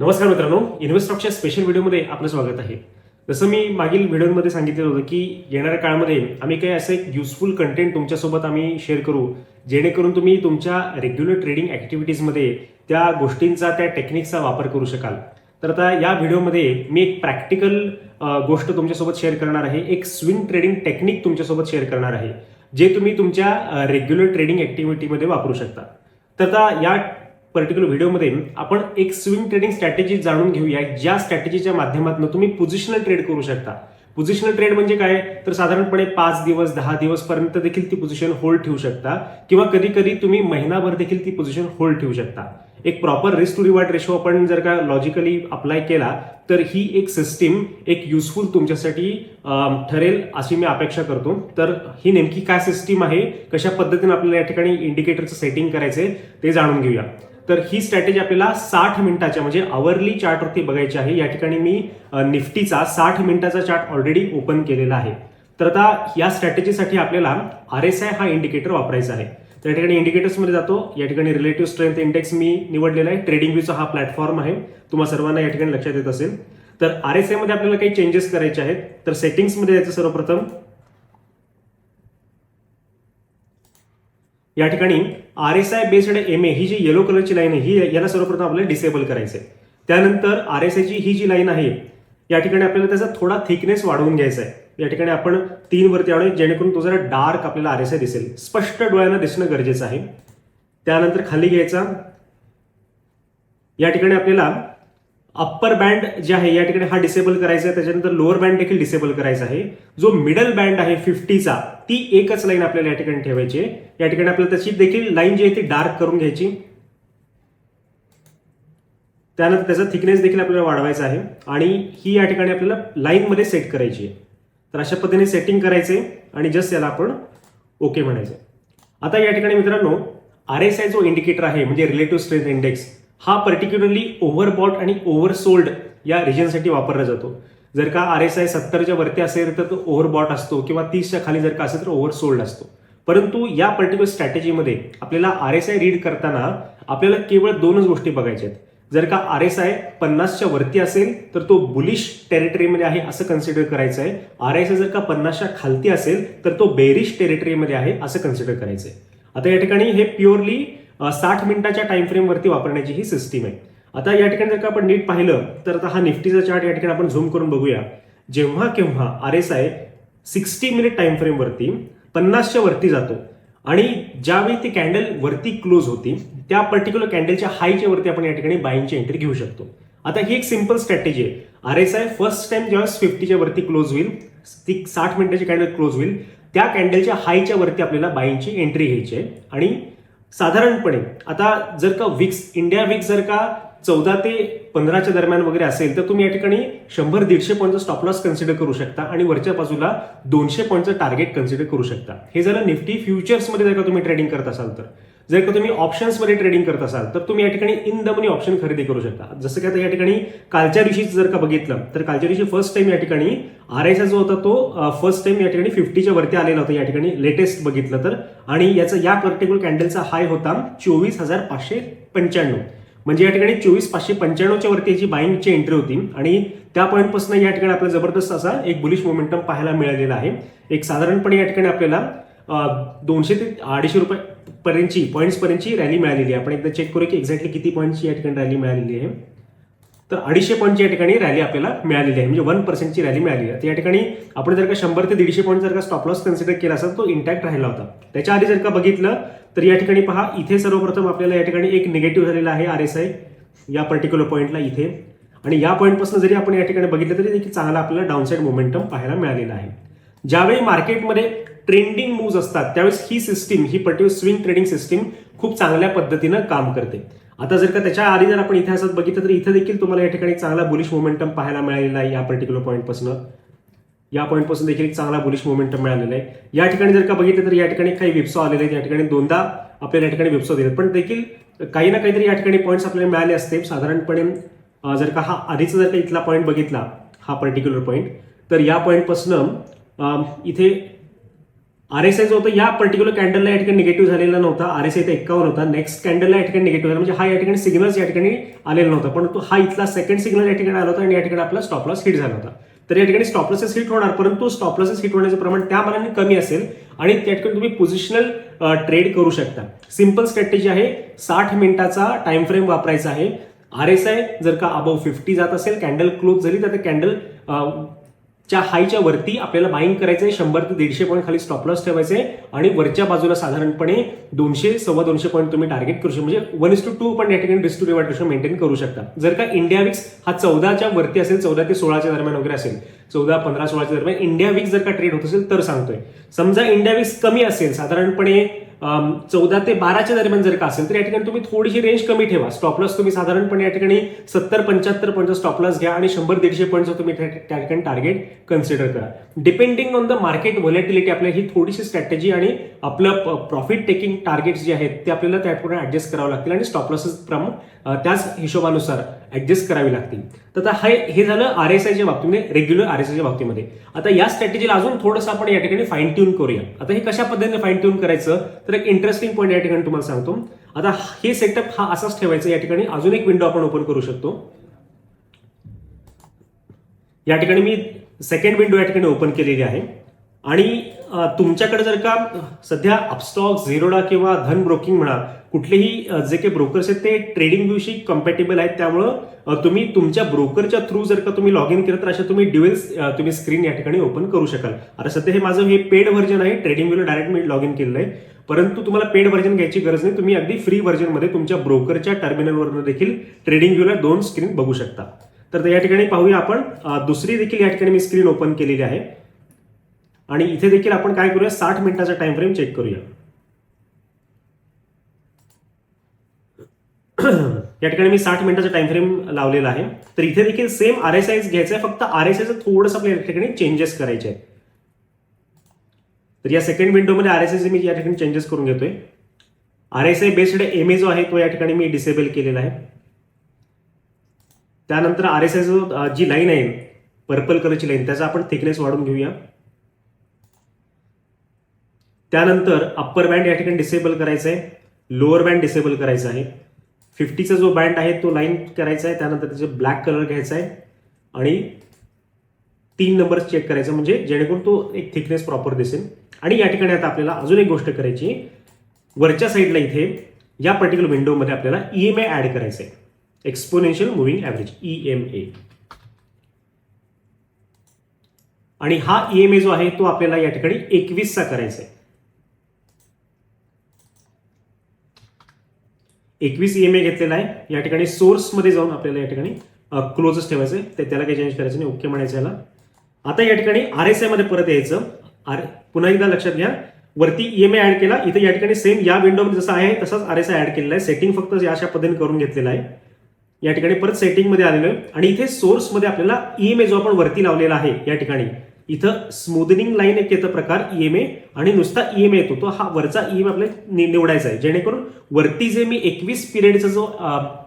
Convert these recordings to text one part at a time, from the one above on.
नमस्कार मित्रांनो इन्व्हेस्टॉकच्या स्पेशल व्हिडिओमध्ये आपलं स्वागत आहे. जसं मी मागील व्हिडिओमध्ये सांगितलं होतं की येणाऱ्या काळामध्ये आम्ही काही असं एक युजफुल कंटेंट तुमच्यासोबत आम्ही शेअर करू जेणेकरून तुम्ही तुमच्या रेग्युलर ट्रेडिंग ॲक्टिव्हिटीजमध्ये त्या गोष्टींचा त्या टेक्निकचा वापर करू शकाल. तर आता या व्हिडिओमध्ये मी एक प्रॅक्टिकल गोष्ट तुमच्यासोबत शेअर करणार आहे. एक स्विंग ट्रेडिंग टेक्निक तुमच्यासोबत शेअर करणार आहे जे तुम्ही तुमच्या रेग्युलर ट्रेडिंग ॲक्टिव्हिटीमध्ये वापरू शकता. तर आता या पर्टिक्युलर व्हिडिओमध्ये आपण एक स्विंग ट्रेडिंग स्ट्रॅटेजी जाणून घेऊया. ज्या स्ट्रॅटेजीच्या माध्यमातून तुम्ही पोझिशनल ट्रेड करू शकता. पोझिशनल ट्रेड म्हणजे काय? तर साधारणपणे पाच दिवस दहा दिवस पर्यंत देखील ती पोझिशन होल्ड ठेवू शकता. किंवा कधी कधी तुम्ही महिनाभर देखील ती पोझिशन होल्ड ठेवू शकता. एक proper risk to reward ratio आपण जर का लॉजिकली अप्लाय केला तर ही एक सिस्टीम एक युजफुल तुमच्यासाठी ठरेल अशी मी अपेक्षा करतो. तर ही नेमकी काय सिस्टीम आहे? कशा पद्धतीने आपल्याला या ठिकाणी इंडिकेटरचं सेटिंग करायचंय ते जाणून घेऊया. तर ही स्ट्रॅटेजी आपल्याला साठ मिनिटाच्या म्हणजे आवरली चार्टवरती बघायची आहे. या ठिकाणी मी निफ्टीचा साठ मिनिटाचा चार्ट ऑलरेडी ओपन केलेला आहे. तर आता या स्ट्रॅटेजीसाठी आपल्याला आर एस आय हा इंडिकेटर वापरायचा आहे. तर या ठिकाणी इंडिकेटर्समध्ये जातो. या ठिकाणी रिलेटिव्ह स्ट्रेंथ इंडेक्स मी निवडलेला आहे. ट्रेडिंग व्ह्यूचा हा प्लॅटफॉर्म आहे. तुम्हाला सर्वांना या ठिकाणी लक्षात येत असेल. तर आर एस आयमध्ये आपल्याला काही चेंजेस करायचे आहेत. तर सेटिंग्समध्ये यायचं सर्वप्रथम. या ठिकाणी R S I based M A ही जी येलो कलरची लाईन आहे ही याला सर्वप्रथम आपल्याला डिसेबल करायचं आहे त्यानंतर आर एस आयची ही जी लाईन आहे या ठिकाणी आपल्याला त्याचा थोडा थिकनेस वाढवून घ्यायचा आहे या ठिकाणी आपण तीन वरती आणू जेणेकरून तो जरा डार्क आपल्याला आर एस आय दिसेल. स्पष्ट डोळ्यांना दिसणं गरजेचं आहे. त्यानंतर खाली घ्यायचा. या ठिकाणी आपल्याला अप्पर बँड जे आहे या ठिकाणी हा डिसेबल करायचा आहे. त्याच्यानंतर लोअर बँड देखील डिसेबल करायचा आहे. जो मिडल बँड आहे फिफ्टीचा ती एकच लाईन आपल्याला या ठिकाणी ठेवायची आहे. या ठिकाणी आपल्याला त्याची देखील लाईन जी आहे ती डार्क करून घ्यायची त्यानंतर त्याचा थिकनेस देखील आपल्याला वाढवायचा आहे. आणि ही या ठिकाणी आपल्याला लाईनमध्ये सेट करायची आहे. तर अशा पद्धतीने सेटिंग करायचे आणि जस्ट याला आपण ओके म्हणायचं आता या ठिकाणी मित्रांनो आर एस आय जो इंडिकेटर आहे म्हणजे रिलेटिव्ह स्ट्रेंथ इंडेक्स हा पर्टिक्युलरली ओव्हरबॉट आणि ओव्हरसोल्ड या रिजनसाठी वापरला जातो. जर का आर एस आय सत्तरच्या वरती असेल तर तो ओव्हरबॉट असतो किंवा तीसच्या खाली जर का असेल तर ओव्हरसोल्ड असतो. परंतु या पर्टिक्युलर स्ट्रॅटेजीमध्ये आपल्याला आर एस आय रीड करताना आपल्याला केवळ दोनच गोष्टी बघायच्या आहेत. जर का आर एस आय पन्नासच्या वरती असेल तर तो बुलिश टेरिटरीमध्ये आहे असं कन्सिडर करायचं आहे आर एस आय जर का पन्नासच्या खालती असेल तर तो बेरिश टेरिटरीमध्ये आहे असं कन्सिडर करायचं आहे आता या ठिकाणी हे प्युअरली साठ मिनिटाच्या टाइम फ्रेमवरती वापरण्याची ही सिस्टीम आहे. आता या ठिकाणी जर का आपण नीट पाहिलं तर आता हा निफ्टीचा चार्ट या ठिकाणी आपण झूम करून बघूया. जेव्हा केव्हा R S I sixty minute time फ्रेमवरती पन्नासच्या वरती जातो. आणि ज्यावेळी ती कॅन्डल वरती क्लोज होती त्या पर्टिक्युलर कॅन्डलच्या हायच्या वरती आपण या ठिकाणी बाईंगची एंट्री घेऊ शकतो. आता ही एक सिंपल स्ट्रॅटेजी आहे. R S I first time जेव्हा फिफ्टीच्या वरती क्लोज होईल ती साठ मिनिटाची कॅन्डल क्लोज होईल त्या कॅन्डलच्या हायच्या वरती आपल्याला बाईंगची एंट्री घ्यायची आहे. आणि साधारणपणे आता जर का विक्स इंडिया विक्स जर का चौदा ते पंधराच्या दरम्यान वगैरे असेल तर तुम्ही या ठिकाणी शंभर दीडशे पॉईंटचा स्टॉप लॉस कन्सिडर करू शकता आणि वरच्या बाजूला दोनशे पॉईंटचं टार्गेट कन्सिडर करू शकता. हे झालं निफ्टी फ्युचर्समध्ये जर का तुम्ही ट्रेडिंग करत असाल तर. जर का तुम्ही ऑप्शन्समध्ये ट्रेडिंग करत असाल तर तुम्ही या ठिकाणी इन द मनी ऑप्शन खरेदी करू शकता. जसं की आता या ठिकाणी कालच्या दिवशी जर का बघितलं तर कालच्या दिवशी फर्स्ट टाइम या ठिकाणी आर एस जो होता तो फर्स्ट टाइम या ठिकाणी फिफ्टीच्या वरती आलेला होता. या ठिकाणी लेटेस्ट बघितलं तर. आणि याचा या पर्टिक्युलर कॅन्डलचा हाय होता चोवीस हजार पाचशे पंच्याण्णव. म्हणजे या ठिकाणी चोवीस पाचशे पंच्याण्णवच्या वरती याची बाईंगची एंट्री होती. आणि त्या पॉईंटपासून या ठिकाणी आपल्याला जबरदस्त असा एक बुलिश मोमेंटम पाहायला मिळालेला आहे. एक साधारणपणे या ठिकाणी आपल्याला दोनशे ते अडीचशे रुपये पर्यंतची पॉईंट्सपर्यंतची रॅली मिळालेली आहे. आपण एकदा चेक करू की एक्झॅक्टली किती पॉईंटची या ठिकाणी रॅली मिळालेली आहे. तर अडीचशे पॉईंटची या ठिकाणी रॅली आपल्याला मिळालेली आहे. म्हणजे वन पर्सेंटची रॅली मिळाली आहे. तर या ठिकाणी आपण जर का शंभर ते दीडशे पॉईंट जर का स्टॉप लॉस कन्सिडर केला असेल तो इंटॅक्ट राहिला होता. त्याच्या आधी जर का बघितलं तर या ठिकाणी पहा इथे सर्वप्रथम आपल्याला या ठिकाणी एक निगेटिव्ह झालेला आहे आर एस आय या पर्टिक्युलर पॉईंटला इथे. आणि या पॉईंटपासून जरी आपण या ठिकाणी बघितलं तरी देखील चांगला आपल्याला डाऊनसाईड मोमेंटम पाहायला मिळालेला आहे. ज्यावेळी मार्केटमध्ये ट्रेंडिंग मूव्ज असतात त्यावेळेस ही सिस्टीम ही पर्टिक्युलर स्विंग ट्रेडिंग सिस्टीम खूप चांगल्या पद्धतीनं काम करते. आता जर का त्याच्या आधी जर आपण इतिहासात बघितलं तर इथे देखील तुम्हाला या ठिकाणी चांगला बुलिश मोमेंटम पाहायला मिळालेला आहे या पर्टिक्युलर पॉईंटपासून या पॉईंटपासून देखील एक चांगला बुलिश मोमेंटम मिळालेला आहे. या ठिकाणी जर का बघितलं तर या ठिकाणी काही विप्सो आलेले आहेत या ठिकाणी दोनदा आपल्याला या ठिकाणी विप्सो दिले पण देखील काही ना काहीतरी या ठिकाणी पॉईंट्स आपल्याला मिळाले असते. साधारणपणे जर का हा आधीचा जर का इथला पॉईंट बघितला हा पर्टिक्युलर पॉईंट तर या पॉईंटपासून इथे आर एस आय जो होता. या पर्टिक्युलर कॅन्डलला या ठिकाणी निगेटिव्ह झालेला नव्हता. आर एस आय तर एक्कावन्न होता. नेक्स्ट कॅन्डलला या ठिकाणी निगेटिव्ह झाला. म्हणजे हा या ठिकाणी सिग्नल्स या ठिकाणी आलेला नव्हता. पण तो हा इथला सेकंड सिग्नल या ठिकाणी आला होता आणि या ठिकाणी आपला स्टॉप लॉस हिट झाला होता. तर या ठिकाणी स्टॉप लॉसेस हिट होणार परंतु स्टॉप लॉसेस हिट होण्याचं प्रमाण त्या मानाने कमी असेल आणि त्या ठिकाणी तुम्ही पोझिशनल ट्रेड करू शकता. सिंपल स्ट्रॅटेजी आहे. साठ मिनिटाचा टाइम फ्रेम वापरायचा आहे. आर एस आय जर का अबाव फिफ्टी जात असेल कॅन्डल क्लोज झाली तर ते कॅन्डल च्या हायच्या वरती आपल्याला बाईंग करायचं आहे शंभर ते दीडशे पॉईंट खाली स्टॉप लॉस ठेवायचे आहे आणि वरच्या बाजूला साधारणपणे दोनशे सव्वा दोनशे पॉईंट तुम्ही टार्गेट करू शकता. म्हणजे वन इस टू टू पण या ठिकाणी डिस्टू टू रेशो मेंटेन करू शकता. जर का इंडिया विक्स हा चौदाच्या वरती असेल चौदा ते सोळाच्या दरम्यान वगैरे असेल चौदा पंधरा सोळाच्या दरम्यान इंडिया विक्स जर का ट्रेड होत असेल तर सांगतोय. समजा इंडिया विक्स कमी असेल साधारणपणे चौदा ते बाराच्या दरम्यान जर का असेल तर या ठिकाणी तुम्ही थोडीशी रेंज कमी ठेवा. स्टॉप लॉस तुम्ही साधारणपणे या ठिकाणी सत्तर पंच्याहत्तर पॉईंटचा स्टॉप लॉस घ्या आणि शंभर दीडशे पॉईंटचं तुम्ही त्या त्या ठिकाणी टार्गेट कन्सिडर करा. Depending on the market volatility आपल्या ही थोडीशी स्ट्रॅटेजी आणि आपलं प्रॉफिट टेकिंग टार्गेट्स जे आहेत ते आपल्याला त्या ठिकाणी ऍडजस्ट करावं लागतील आणि स्टॉप लॉसेस प्रमाण त्याच हिशोबानुसार ॲडजस्ट करावी लागतील. तर आता हे हे झालं आर एस आयच्या बाबतीमध्ये रेग्युलर आर एस आयच्या बाबतीमध्ये. आता या स्ट्रॅटेजीला अजून थोडंसं आपण या ठिकाणी फाईन ट्यून करूया. आता हे कशा पद्धतीने फाईन ट्यून करायचं? तर एक इंटरेस्टिंग पॉईंट या ठिकाणी तुम्हाला सांगतो. आता हे सेटअप हा असाच ठेवायचा या ठिकाणी. अजून एक विंडो आपण ओपन करू शकतो. या ठिकाणी मी सेकंड विंडो या ठिकाणी ओपन केलेली आहे. आणि तुमच्याकडे जर का सध्या अपस्टॉक झिरोडा किंवा धन ब्रोकिंग म्हणा कुठलेही जे काही ब्रोकर्स आहेत ते ट्रेडिंग दिवशी कम्पॅटेबल आहेत. त्यामुळं तुम्ही तुमच्या ब्रोकरच्या थ्रू जर का तुम्ही लॉग इन केलं तर अशा तुम्ही डिवेल्स तुम्ही स्क्रीन या ठिकाणी ओपन करू शकाल. आता सध्या हे माझं हे पेड व्हर्जन आहे. ट्रेडिंग व्ह्यूला डायरेक्ट मी लॉग इन केलेलं आहे. परंतु तुम्हाला पेड व्हर्जन घ्यायची गरज नाही. तुम्ही अगदी फ्री व्हर्जनमध्ये तुमच्या ब्रोकरच्या टर्मिनलवरून देखील ट्रेडिंग व्ह्यूला दोन स्क्रीन बघू शकता. तर या ठिकाणी पाहूया आपण. दुसरी देखील या ठिकाणी मी स्क्रीन ओपन केलेली आहे. आणि इथे देखील आपण काय करूया? साठ मिनिटाचा टाइम फ्रेम चेक करूया. या ठिकाणी मी साठ मिनिटाचा टाइम फ्रेम लावलेला आहे. तर इथे देखील सेम आर एस आय घ्यायचं आहे. फक्त आर एस आयचं थोडंसं आपल्या या ठिकाणी चेंजेस करायचे आहेत. तर या सेकंड विंडोमध्ये आर एस आयचे मी या ठिकाणी चेंजेस करून घेतोय. R S I based M A जो आहे तो या ठिकाणी मी डिसेबल केलेला आहे. त्यानंतर आर एस आय जी लाईन आहे पर्पल कलरची लाईन त्याचा आपण थिकनेस वाढून घेऊया. त्यानंतर अप्पर बँड या ठिकाणी डिसेबल करायचं आहे लोअर बँड डिसेबल करायचा आहे फिफ्टीचा जो बँड आहे तो लाईन करायचा आहे त्यानंतर त्याचे ब्लॅक कलर घ्यायचा आहे आणि तीन नंबर चेक करायचा म्हणजे जेणेकरून तो एक थिकनेस प्रॉपर दिसेल. आणि या ठिकाणी आता आपल्याला अजून एक गोष्ट करायची वरच्या साईडला इथे या पर्टिक्युलर विंडोमध्ये आपल्याला ई एम ए ऍड करायचं आहे exponential moving average E M A आणि हा ई एम ए जो आहे तो आपल्याला या ठिकाणी एकवीसचा करायचा आहे एकवीस ई एम ए घेतलेला आहे. या ठिकाणी सोर्समध्ये जाऊन आपल्याला या ठिकाणी क्लोजच ठेवायचं आहे ते त्याला काही चेंज करायचं नाही. ओके म्हणायचं याला. आता या ठिकाणी आर एसमध्ये परत यायचं. आर पुन्हा एकदा लक्षात घ्या. वरती ई एम आय ऍड केला. इथे या ठिकाणी सेम या विंडोमध्ये जसं आहे तसाच आर एस आय ऍड केलेला आहे. सेटिंग फक्त अशा पद्धतीने करून घेतलेलं आहे. या ठिकाणी परत सेटिंगमध्ये आलेलो आहे. आणि इथे सोर्समध्ये आपल्याला ई एम ए जो आपण वरती लावलेला आहे या ठिकाणी इथं स्मूदनिंग लाईन एक येतं प्रकार ईएमए आणि नुसता ईएमए येतो. तो हा वरचा ई एम आपल्याला निवडायचा आहे. जेणेकरून वरती जे मी एकवीस पिरियडचा जो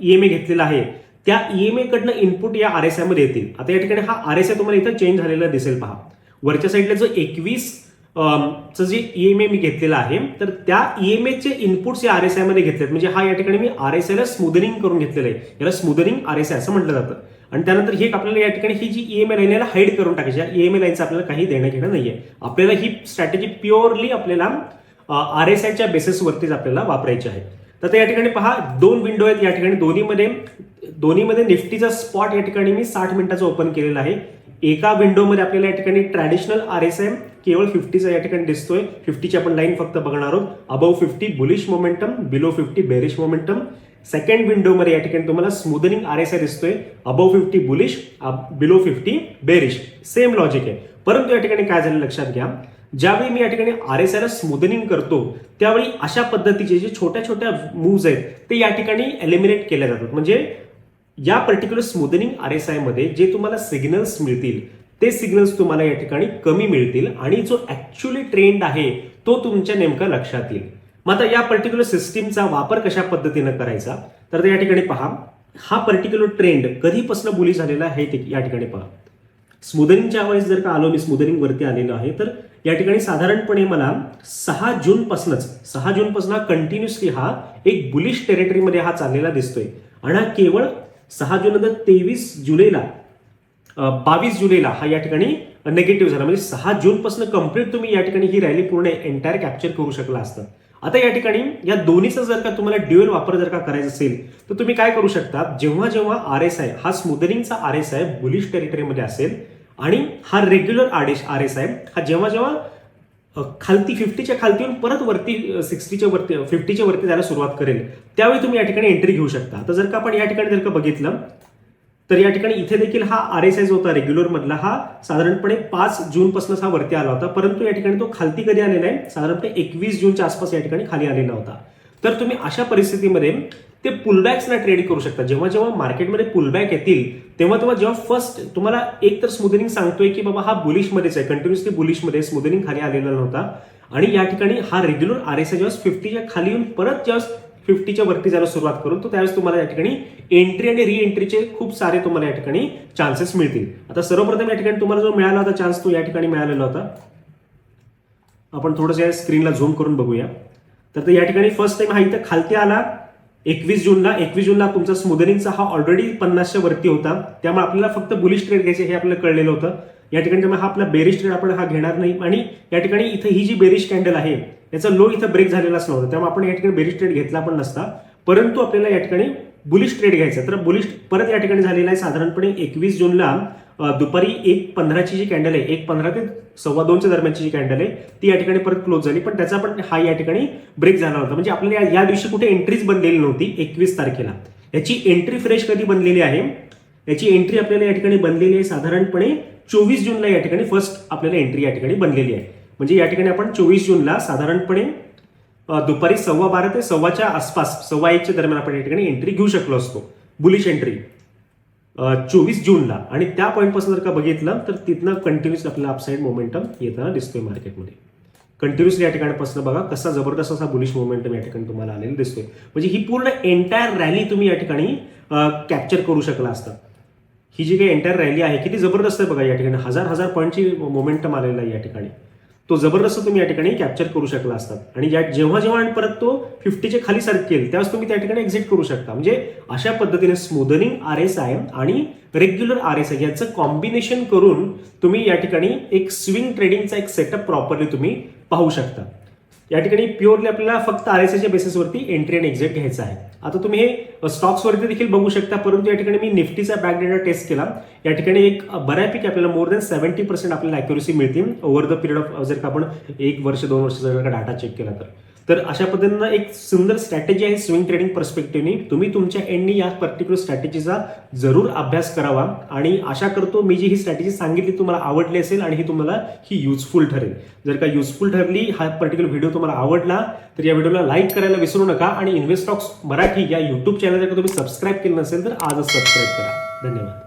ईएमए घेतलेला आहे त्या ईएमए कडनं इनपुट या आर एस आयमध्ये येतील. आता या ठिकाणी हा आर एस आय तुम्हाला इथं चेंज झालेला दिसेल पहा. वरच्या साईडला जो एकवीस चं जे ईएमए मी घेतलेला आहे तर त्या ईएमए चे इनपुट्स या आर एस आयमध्ये घेतलेत. म्हणजे हा या ठिकाणी मी आर एस आयला स्मूदनिंग करून घेतलेलं आहे. याला स्मूदनिंग आर एस आय असं म्हटलं जातं. आणि त्यानंतर हे आपल्याला या ठिकाणी ही जी ई एम ए लाईन याला हाईड करून टाकायची. ई एम ए लाईनचं आपल्याला काही देणं घेणं नाहीये. आपल्याला ही स्ट्रॅटेजी प्युअरली आपल्याला आर एस आयच्या बेसिसवरतीच आपल्याला वापरायची आहे. तर या ठिकाणी पहा दोन विंडो आहेत या ठिकाणी. दोन्हीमध्ये दोन्हीमध्ये निफ्टीचा स्पॉट या ठिकाणी मी साठ मिनिटाचा ओपन केलेला आहे. एका विंडोमध्ये आपल्याला या ठिकाणी ट्रॅडिशनल आर एस एम केवळ फिफ्टीचा या ठिकाणी दिसतोय. फिफ्टीची आपण लाईन फक्त बघणार आहोत. Above fifty bullish momentum below fifty bearish momentum second विंडोमध्ये या ठिकाणी तुम्हाला स्मूदनिंग आर एस आय दिसतोय above fifty bullish below fifty bearish same logic आहे. परंतु या ठिकाणी काय झालं लक्षात घ्या. ज्यावेळी मी या ठिकाणी आर एस आयला स्मूदनिंग करतो त्यावेळी अशा पद्धतीचे जे छोट्या छोट्या मूव्ज आहेत ते या ठिकाणी एलिमिनेट केल्या जातात. म्हणजे या पर्टिक्युलर स्मूदनिंग आर एसमध्ये जे तुम्हाला सिग्नल्स मिळतील ते सिग्नल्स तुम्हाला या ठिकाणी कमी मिळतील आणि जो ऍक्च्युअली ट्रेंड आहे तो तुमच्या नेमका लक्षात येईल. मग आता या पर्टिक्युलर सिस्टीमचा वापर कशा पद्धतीनं करायचा? तर ते या ठिकाणी पहा. हा पर्टिक्युलर ट्रेंड कधीपासून बुली झालेला आहे ते या ठिकाणी पहा. स्मूदनिंगच्या वेळेस जर का आलो मी स्मूदनिंग वरती आलेलो आहे तर या ठिकाणी साधारणपणे मला सहा जूनपासूनच सहा जूनपासून हा कंटिन्युअसली हा एक बुलिश टेरिटरीमध्ये हा चाललेला दिसतोय. आणि हा केवळ सहा जून नंतर तेवीस जुलैला बावीस जुलैला हा या ठिकाणी नेगेटिव्ह झाला. म्हणजे सहा जूनपासून कंप्लीट तुम्ही या ठिकाणी ही रॅली पूर्ण एंटायर कॅप्चर करू शकला असतं. आता या ठिकाणी या दोन्हीचा जर का तुम्हाला ड्युएल वापर जर का करायचा असेल तर तुम्ही काय करू शकता? जेव्हा जेव्हा आर एस आय हा स्मुदरिंगचा आर एस आय बुलिश टेरिटरीमध्ये असेल आणि हा regular R S R S I हा जेव्हा जेव्हा खालती फिफ्टीच्या खालती येऊन परत वरती सिक्स्टीच्या वरती फिफ्टीच्या वरती जायला सुरुवात करेल त्यावेळी तुम्ही या ठिकाणी एंट्री घेऊ शकता. आता जर का आपण या ठिकाणी जर का बघितलं तर या ठिकाणी इथे देखील हा आर एस आय जो होता रेग्युलर मधला हा. साधारणपणे पाच जूनपासून हा वरती आला होता. परंतु या ठिकाणी तो खालती कधी आलेला आहे? साधारणपणे एकवीस जूनच्या आसपास या ठिकाणी खाली आलेला होता. तर तुम्ही अशा परिस्थितीमध्ये ते पुलबॅक्सना ट्रेड करू शकता. जेव्हा जेव्हा मार्केटमध्ये पुलबॅक येतील तेव्हा तेव्हा जेव्हा फर्स्ट तुम्हाला एक तर स्मुदनिंग सांगतोय की बाबा हा बुलिशमध्येच आहे. कंटिन्युअसली बुलिशमध्ये स्मुदनिंग खाली आलेला नव्हता. आणि या ठिकाणी हा रेग्युलर आर एस आय जेव्हा फिफ्टीच्या खाली येऊन परत जेव्हा फिफ्टीच्या वरती जायला सुरुवात करून तो त्यावेळेस तुम्हाला या ठिकाणी एंट्री आणि री एंट्रीचे खूप सारे तुम्हाला या ठिकाणी चान्सेस मिळतील. आता सर्वप्रथम या ठिकाणी तुम्हाला जो मिळाला होता चान्स तो या ठिकाणी मिळालेला होता. आपण थोडंसं या स्क्रीनला झूम करून बघूया. तर या ठिकाणी फर्स्ट टाइम हा इथं खालती आला. एकवीस जूनला एकवीस जूनला तुमचा स्मुदरिंगचा हा ऑलरेडी पन्नासच्या वरती होता. त्यामुळे आपल्याला फक्त बुलिश ट्रेड घ्यायचे हे आपल्याला कळलेलं होतं. या ठिकाणी त्यामुळे हा आपला बेरिश ट्रेड आपण हा घेणार नाही. आणि या ठिकाणी इथं ही जी बेरिश कॅन्डल आहे याचा लो इथं ब्रेक झालेलाच नव्हता. त्यामुळे आपण या ठिकाणी बेरिश ट्रेड घेतला पण नसता. परंतु आपल्याला या ठिकाणी बुलिश ट्रेड घ्यायचा तर बुलिश परत या ठिकाणी झालेला आहे साधारणपणे एकवीस जूनला. दुपारी एक पंधराची जी कॅन्डल आहे एक पंधरा ते सव्वा दोनच्या दरम्यानची जी कॅन्डल आहे ती या ठिकाणी परत क्लोज झाली. पण त्याचा पण हा या ठिकाणी ब्रेक झाला होता. म्हणजे आपल्याला या- या दिवशी कुठे एंट्रीच बनलेली नव्हती एकवीस तारखेला. याची एंट्री फ्रेश कधी बनलेली आहे? याची एंट्री आपल्याला या ठिकाणी बनलेली आहे साधारणपणे चोवीस जूनला या ठिकाणी फर्स्ट आपल्याला एंट्री या ठिकाणी बनलेली आहे. म्हणजे या ठिकाणी आपण चोवीस जूनला साधारणपणे दुपारी सव्वा बारा ते सव्वाच्या आसपास सव्वा एकच्या दरम्यान आपण या ठिकाणी एंट्री घेऊ शकलो असतो. बुलिश एंट्री चोवीस जूनला. आणि त्या पॉईंटपासून जर का बघितलं तर तिथनं कंटिन्युअस आपल्याला अपसाईड मोमेंटम येताना दिसतोय मार्केटमध्ये कंटिन्युअसली या ठिकाणापासून बघा कसा जबरदस्त असा बुलिश मोमेंटम या ठिकाणी तुम्हाला आलेला दिसतोय. म्हणजे ही पूर्ण एंटायर रॅली तुम्ही या ठिकाणी कॅप्चर करू शकला असता. ही जी काही एंटायर रॅली आहे किती जबरदस्त आहे बघा या ठिकाणी. हजार हजार पॉईंटची मोमेंटम आलेला आहे या ठिकाणी. तो जबरदस्त तुम्ही या ठिकाणी कॅप्चर करू शकला असतात आणि ज्या जेव्हा जेव्हा आणि परत तो फिफ्टीच्या खाली सरकेल त्यावेळेस तुम्ही त्या ठिकाणी एक्झिट करू शकता. म्हणजे अशा पद्धतीने स्मूदनिंग आर एस आय आणि रेग्युलर आर एस आय याचं कॉम्बिनेशन करून तुम्ही या ठिकाणी एक स्विंग ट्रेडिंगचा एक सेटअप प्रॉपरली तुम्ही पाहू शकता. या ठिकाणी प्युअरली आपल्याला फक्त आर एस एच्या बेसिसवरती एंट्री आणि एक्झिट घ्यायचं आहे. आता तुम्ही हे स्टॉक्सवरती देखील बघू शकता परंतु या ठिकाणी मी निफ्टीचा बॅक डेटा टेस्ट केला. या ठिकाणी एक बऱ्यापैकी आपल्याला मोर दॅन सेव्हन्टी पर्सेंट आपल्याला अॅक्युरेसी मिळते ओव्हर द पिरियड ऑफ जर का आपण एक वर्ष दोन वर्ष जर का डाटा चेक केला तर. तर अशा पद्धतीनं एक सुंदर स्ट्रॅटेजी आहे स्विंग ट्रेडिंग पर्स्पेक्टिव्हनी तुम्ही तुमच्या एंडनी या पर्टिक्युलर स्ट्रॅटेजीचा जरूर अभ्यास करावा. आणि आशा करतो मी जी ही स्ट्रॅटेजी सांगितली तुम्हाला आवडली असेल आणि ही तुम्हाला ही युजफुल ठरेल. जर का युजफुल ठरली हा पर्टिक्युलर व्हिडिओ तुम्हाला आवडला तर या व्हिडिओला लाईक करायला विसरू नका. आणि इन्व्हेस्टॉक्स मराठी या युट्यूब चॅनल जर तुम्ही सबस्क्राईब केलं नसेल तर आजच सबस्क्राईब करा. धन्यवाद.